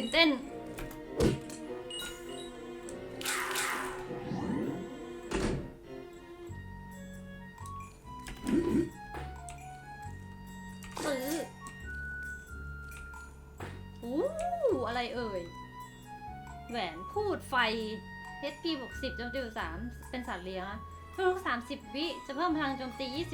ตื่นเต้น ซื้ออู้อะไรเอ่ย แหวนพูดไฟ HP บวก10โจมตีบวก3เป็นสัตว์เลี้ยงนะเพิ่มทุก30 วิ จะเพิ่มพลังโจมตี 25%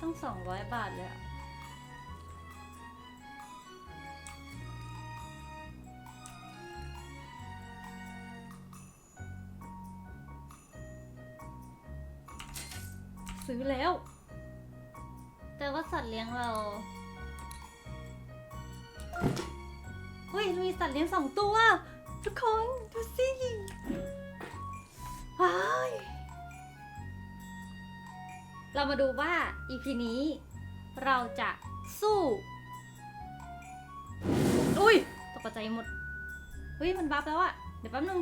ต้อง 200 บาทเลยอะ ซื้อแล้ว แต่ว่าสัตว์เลี้ยงเราเฮ้ยมีสัตว์เลี้ยงสองตัว ทุกคนดูสิว้ายเรามาดูว่า EP นี้ เราจะสู้ อุ้ยตกใจหมดเฮ้ยมันบัฟแล้วอะเดี๋ยวแป๊บนึง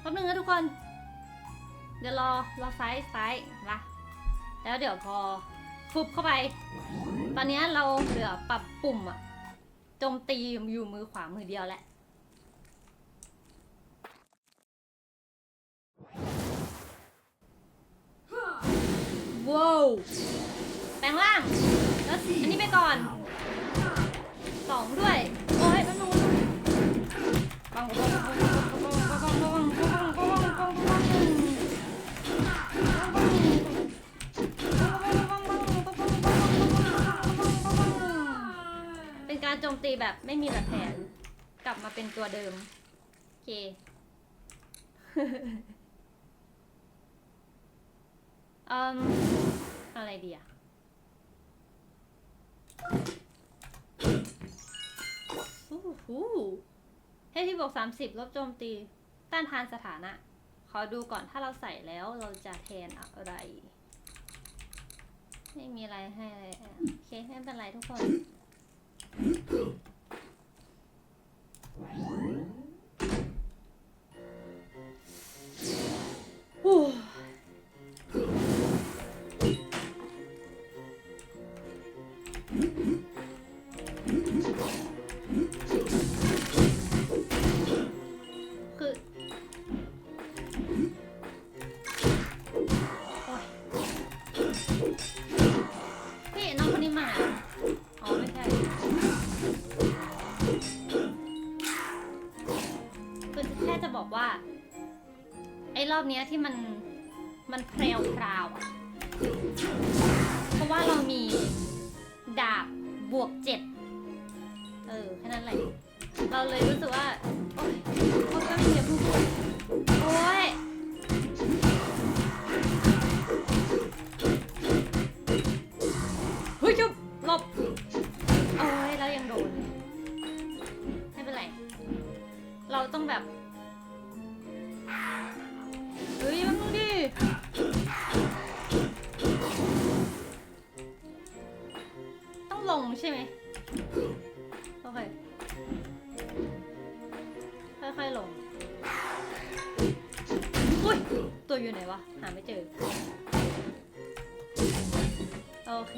แป๊บนึงนะทุกคน เดี๋ยวรอรอซ้ายซ้ายนะแล้วเดี๋ยวพอฟุบเข้าไป ตอนนี้เราเหลือปรับปุ่มอะโจมตีอยู่มือขวามือเดียวแหละว้าวแปลงร่าง แล้วอันนี้ไปก่อนสองด้วย โอ้ยแป๊บนึงปังปังปัง ตีแบบไม่มีแบบแผน กลับมาเป็นตัวเดิม โอเค อืม อะไรดีอะอู้หูให้ที่บอกสามสิบลบโจมตี ต้านทานสถานะ ขอดูก่อนถ้าเราใส่แล้วเราจะแทนอะไร ไม่มีอะไรให้เลยโอเค ไม่เป็นไรทุกคน Thank เนี้ยที่มันมันแพรวพราวอะเพราะว่าเรามีดาบบวกเจ็ดเออแค่นั้นแหละ เราเลยรู้สึกว่า เค ค่อยๆลง อุ้ย ตัวอยู่ไหนวะ หาไม่เจอ โอเค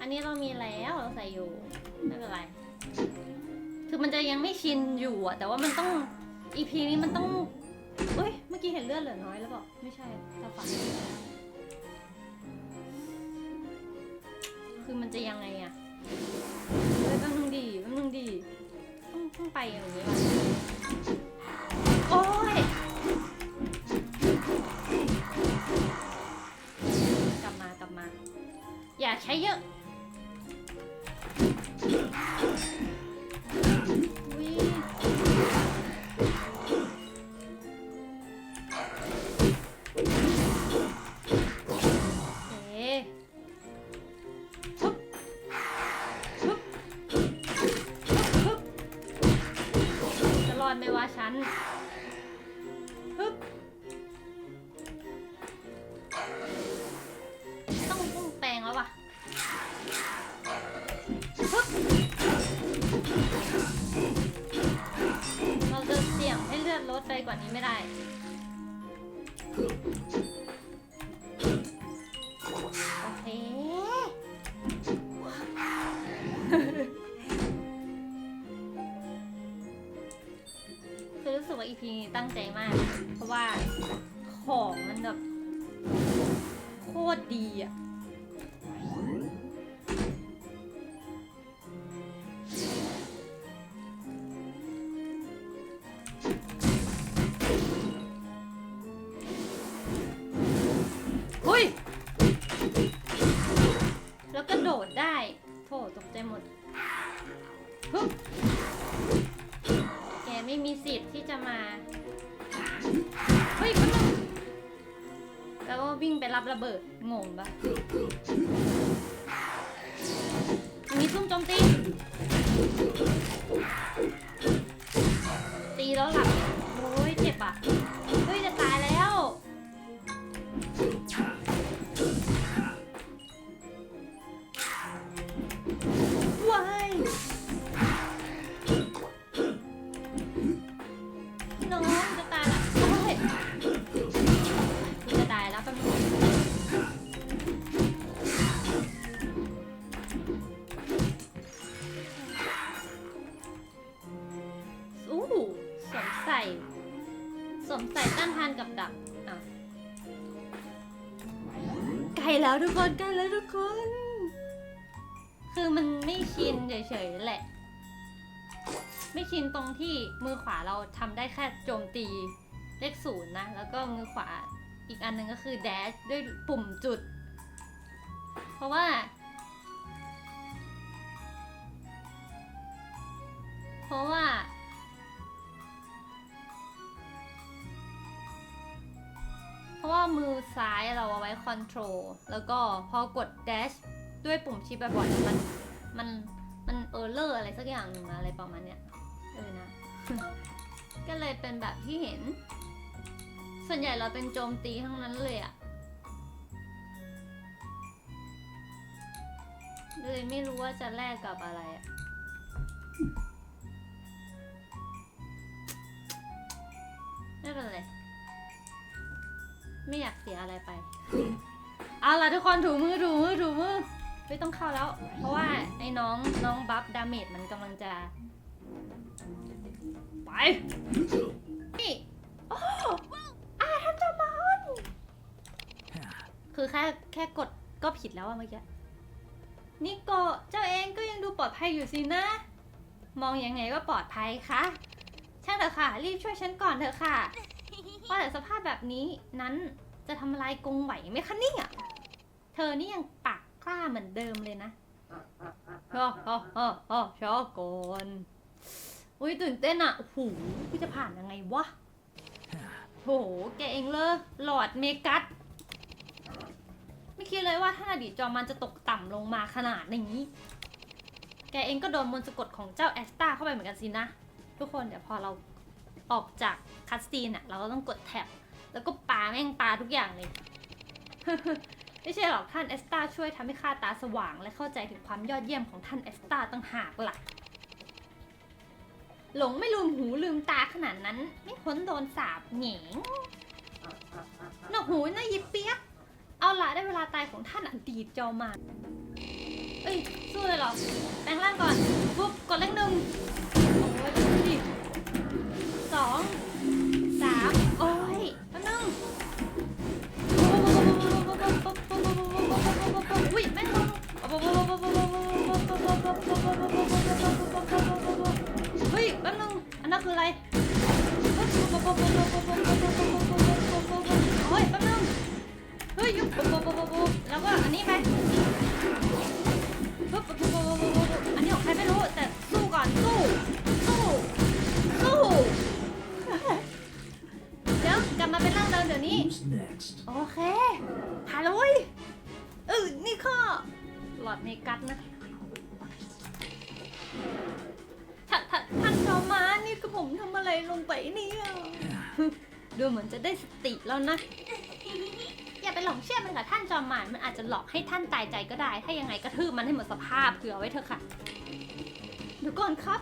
อันนี้เรามีแล้วเราใส่อยู่ ไม่เป็นไร คือมันจะยังไม่ชินอยู่อะแต่ว่ามันต้อง EP นี้มันต้องเอ้ย เมื่อกี้เห็นเลือดเหลือน้อยแล้วบอกไม่ใช่ตาฝัน คือมันจะยังไงอะเฮ้ยแป๊บนึงดีแป๊บนึงดีต้องต้องไปอย่างนี้ ดไปกว่านี้ไม่ได้ โอเค คือรู้สึกว่าอีพีนี้ตั้งใจมาก เพราะว่าของมันแบบ ด แล้วทุกคนใกล้แล้วทุกคน คือมันไม่ชินเฉยๆแหละ ไม่ชินตรงที่มือขวาเราทำได้แค่โจมตีเลขศูนย์นะ แล้วก็มือขวาอีกอันหนึ่งก็คือแดชด้วยปุ่มจุด เพราะว่า เพราะว่าะว่ามือซ้ายเราเอาไว้คอนโทรลแล้วก็พอกด dash ด้วยปุ่มชิปบ่อยๆมันมันมันเออร์เลอร์อะไรสักอย่างหนึ่งอะไรประมาณเนี้ยเออนะ ก็เลยเป็นแบบที่เห็น ส่วนใหญ่เราเป็นโจมตีทั้งนั้นเลยอะเลยไม่รู้ว่าจะแลกกับอะไรอะไม่เป็นไร ไม่อยากเสียอะไรไป เอาล่ะทุกคนถูมือถูมือถูมือไม่ต้องเข้าแล้ว เพราะว่าไอ้น้องน้องบัฟดาเมจมันกำลังจะ ไปนี่โอ้อาท่านจามอนคือแค่แค่กดก็ผิดแล้วอะเมื่อกี้นี่โกเจ้าเองก็ยังดูปลอดภัยอยู่สินะ มองยังไงก็ปลอดภัยคะช่างเถอะค่ะ รีบช่วยฉันก่อนเถอะค่ะ ว่าแต่สภาพแบบนี้นั้นจะทำลายกรงไหวไหมคะเนี่ยเธอนี่ยังปากกล้าเหมือนเดิมเลยนะโอ้โอ้โอ้โอ้ชอโกนอุ้ยตื่นเต้นอะโอ้โหกูจะผ่านยังไงวะโหแกเองเลยหลอดเมกัสไม่คิดเลยว่าท่านอดีตจอมมันจะตกต่ำลงมาขนาดนี้ แกเองก็โดนมนต์สะกดของเจ้าแอสตาเข้าไปเหมือนกันสินะ ทุกคนเดี๋ยวพอเรา ออกจากคัสซีนอะเราก็ต้องกดแท็บแล้วก็ปาแม่งปาทุกอย่างเลย ไม่ใช่หรอกท่านเอสตาช่วยทำให้ข้าตาสว่าง และเข้าใจถึงความยอดเยี่ยมของท่านเอสตาตั้งหากล่ะ หลงไม่ลืมหูลืมตาขนาดนั้น ไม่พ้นโดนสาบเหงงหนวกหูนะยิบเปียก เอาละได้เวลาตายของท่านอดีตจอมานเอ้ย สู้เลยเหรอ แปลงร่างก่อนปุ๊บกดเลขหนึ่ง โอเคผ่านแล้วเว้ยเออนี่ข้อหลอดเมกัสนะท่านท่าท่านจอมมานี่คือผมทำอะไรลงไปเนี่ยดูเหมือนจะได้สติแล้วนะ อย่าไปหลงเชื่อมันกับท่านจอมมารมันอาจจะหลอกให้ท่านตายใจก็ได้ ถ้ายังไงกระทืบมันให้หมดสภาพเผื่อไว้เถอะค่ะเดี๋ยวก่อนครับ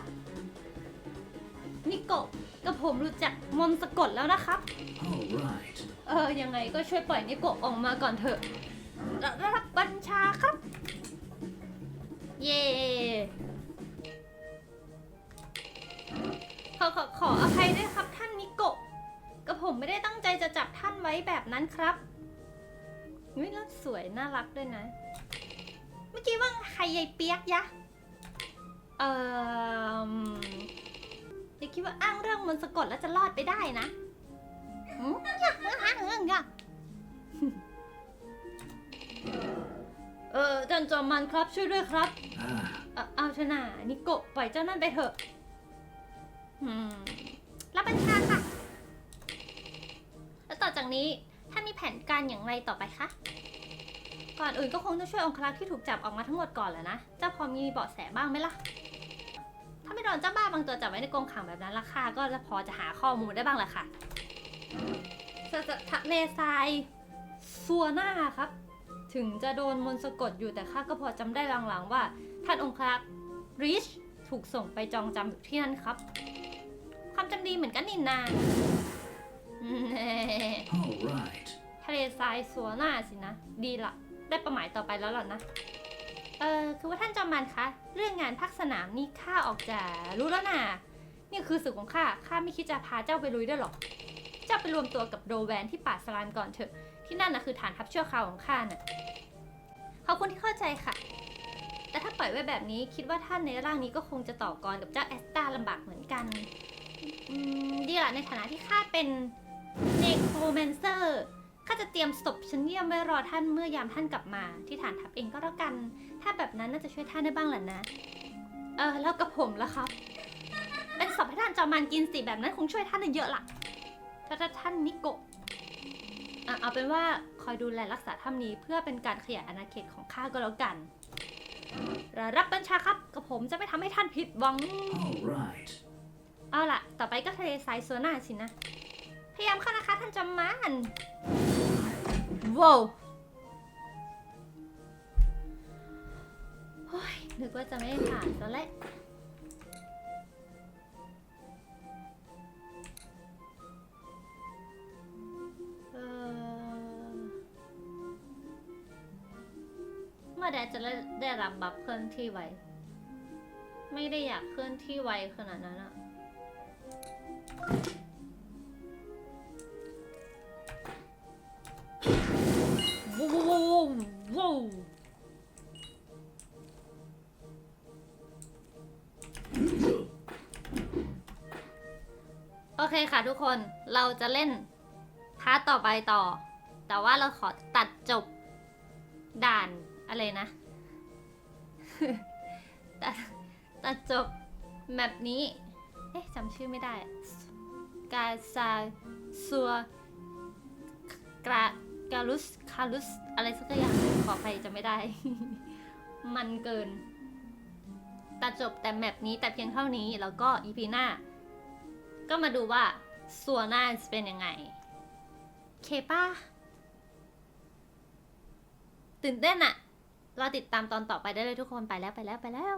นิโกะกับผมรู้จักมนต์สะกดแล้วนะครับ All right. เออ ยังไงก็ช่วยปล่อยนิโกะออกมาก่อนเถอะรับรับบัญชาครับ เย่ขอขอขออภัยด้วยครับท่านนิโกะผมไม่ได้ตั้งใจจะจับท่านไว้แบบนั้นครับวิแล้วสวยน่ารักด้วยนะ เมื่อกี้ว่าใครยายเปียกยะ เอ่อ อย่าคิดว่าอ้างเรื่องมนต์สะกดแล้วจะรอดไปได้นะอืมอยากอ้างเรื่องอะเออจันจอมมันครับช่วยด้วยครับ Ah, เอ่อเอาชนะนิโกะปล่อยเจ้านั่นไปเถอะอืมรับบัญชาค่ะ แล้วต่อจากนี้ท่านมีแผนการอย่างไรต่อไปคะ ก่อนอื่นก็คงต้องช่วยองครักษ์ที่ถูกจับออกมาทั้งหมดก่อนแหละนะ เจ้าพอมีเบาะแสบ้างไหมล่ะ ถ้าไม่โดนเจ้าบ้าบางตัวจับไว้ในกรงขังแบบนั้นราคาก็จะพอจะหาข้อมูลได้บ้างแหละค่ะสสทะเลทรายซัวหน้าครับ ถึงจะโดนมนต์สะกดอยู่แต่ข้าก็พอจำได้ลางๆว่า ท่านองครักษ์ริชถูกส่งไปจองจำอยู่ที่นั่นครับ ความจำดีเหมือนกันนี่นาแน่ all right. ทะเลทรายสัวหน้าสินะ ดีละ ได้เประหมายต่อไปแล้วล่ะนะ เออคือว่าท่านจอมมันคะเรื่องงานพักสนามนี่ข้าออกจะรู้แล้วนะนี่คือสึกของข้าข้าไม่คิดจะพาเจ้าไปลุยด้วยหรอก เจ้าไปรวมตัวกับโดแวนที่ป่าสลานก่อนเถอะ ที่นั่นนะคือฐานทัพชั่วคราวของข้าน่ะขอบคุณที่เข้าใจค่ะ แต่ถ้าปล่อยไว้แบบนี้คิดว่าท่านในร่างนี้ก็คงจะต่อกรกับเจ้าแอสตาลำบากเหมือนกันดีละในฐานะที่ข้าเป็นเนโครแมนเซอร์ ข้าจะเตรียมศพชั้นเยี่ยมไว้รอท่านเมื่อยามท่านกลับมา ที่ฐานทัพเองก็แล้วกัน ถ้าแบบนั้นน่าจะช่วยท่านได้บ้างแหละนะ เออแล้วกับผมล่ะครับ เป็นศพให้ท่านจอมันกินสิแบบนั้นคงช่วยท่านได้เยอะล่ะถ้าถ้าท่านนิโกะอะเอาเป็นว่าคอยดูแลรักษาถ้ำนี้เพื่อเป็นการขยายอาณาเขตของข้าก็แล้วกัน รับบัญชาครับกับผมจะไม่ทำให้ท่านผิดหวัง All right. เอาล่ะ ต่อไปก็ทะเลทรายโซน่าสินะ พยายามเข้านะคะท่านจำมัน ว้าวโอ้ยนึกว่าจะไม่ผ่านซะแล้วเมื่อใดจะได้ได้รับบัฟเคลื่อนที่ไว ไม่ได้อยากเคลื่อนที่ไวขนาดนั้นอะ เคค่ะทุกคนเราจะเล่นพาร์ตต่อไปต่อ แต่ว่าเราขอตัดจบด่านอะไรนะ ตัดตัดจบแมปนี้ เอ๊ะจำชื่อไม่ได้ กาซาซัวกราการุสคารุสอะไรสักอย่างขอใครจะไม่ได้ มันเกิน ตัดจบแต่แมปนี้แต่เพียงเท่านี้แล้วก็อีพีหน้า ก็มาดูว่าส่วนหน้าจะเป็นยังไง เคป้าตื่นเต้นอะเราติดตามตอนต่อไปได้เลยทุกคนไปแล้วไปแล้วไปแล้ว